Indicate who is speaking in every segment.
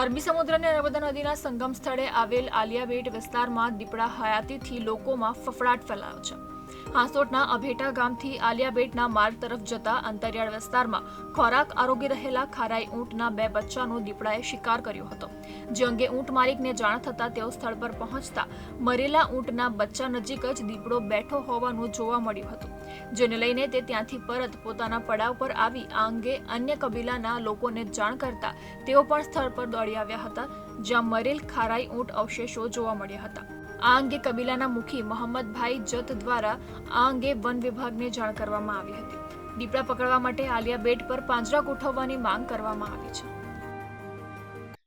Speaker 1: અરબી સમુદ્ર અને નર્મદા નદીના સંગમ સ્થળે આવેલ આલિયાબેટ વિસ્તારમાં દીપડા હયાતીથી લોકોમાં ફફડાટ ફેલાયો છે. હાંસોટના અભેટા ગામથી આલિયાબેટના માર્ગ તરફ જતા અંતરિયાળ વિસ્તારમાં ખોરાક આરોગી રહેલા ખારાઈ ઊંટના બે બચ્ચાનો દીપડાએ શિકાર કર્યો હતો. જે અંગે ઊંટ માલિકને જાણ થતાં તેઓ સ્થળ પર પહોંચતા મરેલા ઊંટના બચ્ચા નજીક જ દીપડો બેઠો હોવાનું જોવા મળ્યું હતું. જેને લઈને તે ત્યાંથી પરત પોતાના પડાવ પર આવી આ અંગે અન્ય કબીલાના લોકોને જાણ કરતા તેઓ પણ સ્થળ પર દોડી આવ્યા હતા, જ્યાં મરેલ ખારાઈ ઊંટ અવશેષો જોવા મળ્યા હતા. આ અંગે કબીલાના મુખી મોહમ્મદભાઈ જત દ્વારા આ અંગે વન વિભાગને જાણ કરવામાં આવી હતી. દીપડા પકડવા માટે આલિયા બેટ પર પાંજરા ગોઠવવાની માંગ કરવામાં આવી છે.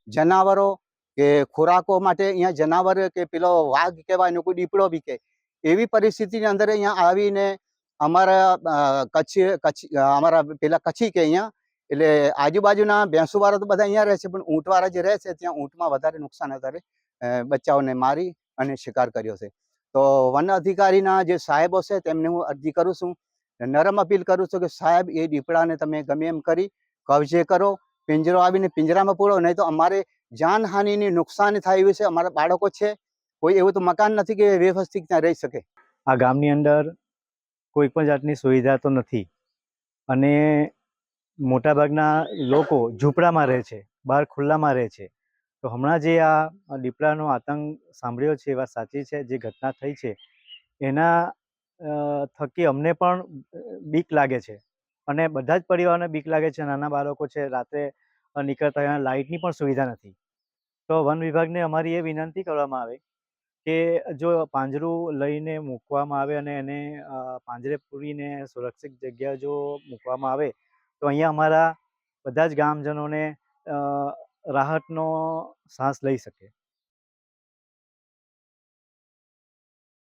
Speaker 2: જનાવરો કે ખોરાકો માટે અહીંયા જનાવર કે પેલો વાઘ કહેવાય કોઈ દીપડો બી કે એવી પરિસ્થિતિની અંદર અહીંયા આવીને અમારા કચ્છી કચ્છી અમારા પેલા કચ્છી કે અહીંયા, એટલે આજુબાજુના ભેંસુવાળા તો બધા અહીંયા રહે છે, પણ ઊંટવાળા જે રહે છે, ત્યાં ઊંટમાં વધારે નુકસાન વધારે બચ્ચાઓને મારી અને શિકાર કર્યો છે. તો વન અધિકારીના જે સાહેબો છે, તેમને હું અરજી કરું છું. નરમ અપીલ કરું છું કે સાહેબ, એ દીપડાને તમે ગમે એમ કરી, કબજે કરો, પિંજરો આવીને પિંજરામાં પૂરો, નહીં તો અમારે જાનહાનિની નુકસાન થાય એવી છે, અમારા બાળકો છે, કોઈ એવું તો મકાન નથી કે વ્યવસ્થિત ત્યાં રહી શકે.
Speaker 3: આ ગામની અંદર કોઈ પણ જાતની સુવિધા તો નથી. અને મોટાભાગના લોકો ઝૂંપડામાં રહે છે, બહાર ખુલ્લામાં રહે છે. તો હમણાં જે આ દીપડાનો આતંક સાંભળ્યો છે, એ વાત સાચી છે, જે ઘટના થઈ છે, એના થકી અમને પણ બીક લાગે છે. અને બધા જ પરિવારને બીક લાગે છે, નાના બાળકો છે, રાત્રે નીકળતા લાઇટની પણ સુવિધા નથી. તો વન વિભાગને અમારી એ વિનંતી કરવામાં આવે કે જો પાંજરું લઈને મૂકવામાં આવે અને એને પાંજરે પૂરીને સુરક્ષિત જગ્યા જો મૂકવામાં આવે, તો અહીંયા અમારા બધા જ ગામજનોને રાહતનો શ્વાસ લઈ શકે.